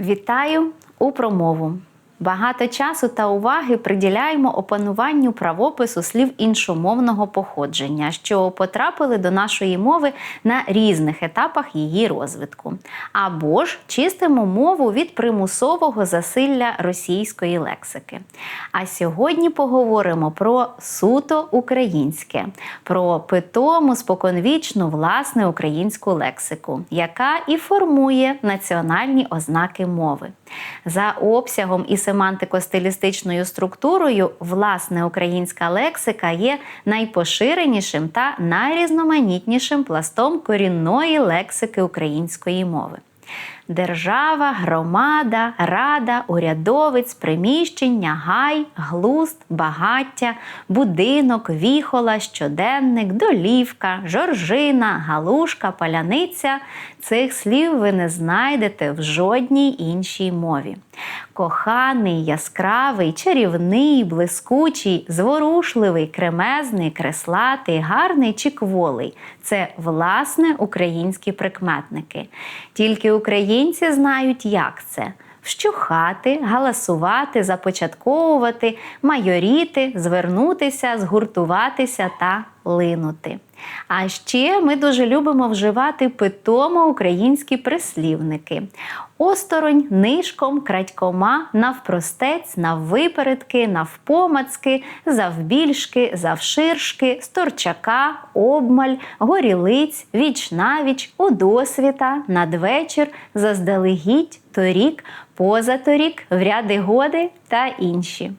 Вітаю у промову. Багато часу та уваги приділяємо опануванню правопису слів іншомовного походження, що потрапили до нашої мови на різних етапах її розвитку. Або ж чистимо мову від примусового засилля російської лексики. А сьогодні поговоримо про суто українське, про питому споконвічну власне українську лексику, яка і формує національні ознаки мови. За обсягом і семантико-стилістичною структурою власне українська лексика є найпоширенішим та найрізноманітнішим пластом корінної лексики української мови. Держава, громада, рада, урядовець, приміщення, гай, глузд, багаття, будинок, віхола, щоденник, долівка, жоржина, галушка, паляниця цих слів ви не знайдете в жодній іншій мові. Коханий, яскравий, чарівний, блискучий, зворушливий, кремезний, креслатий, гарний чи кволий це власне українські прикметники. Тільки українці знають, як це. Вщухати, галасувати, започатковувати, майоріти, звернутися, згуртуватися та линути. А ще ми дуже любимо вживати питомо українські прислівники: осторонь, нишком, крадькома, навпростець, наввипередки, навпомацки, завбільшки, завширшки, сторчака, обмаль, горілиць, вічнавіч, удосвіта, надвечір, заздалегідь, торік, позаторік, в ряди годи та інші.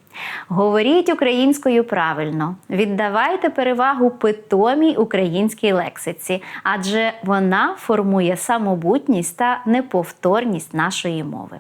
Говоріть українською правильно, віддавайте перевагу питомій українській лексиці, адже вона формує самобутність та неповторність нашої мови.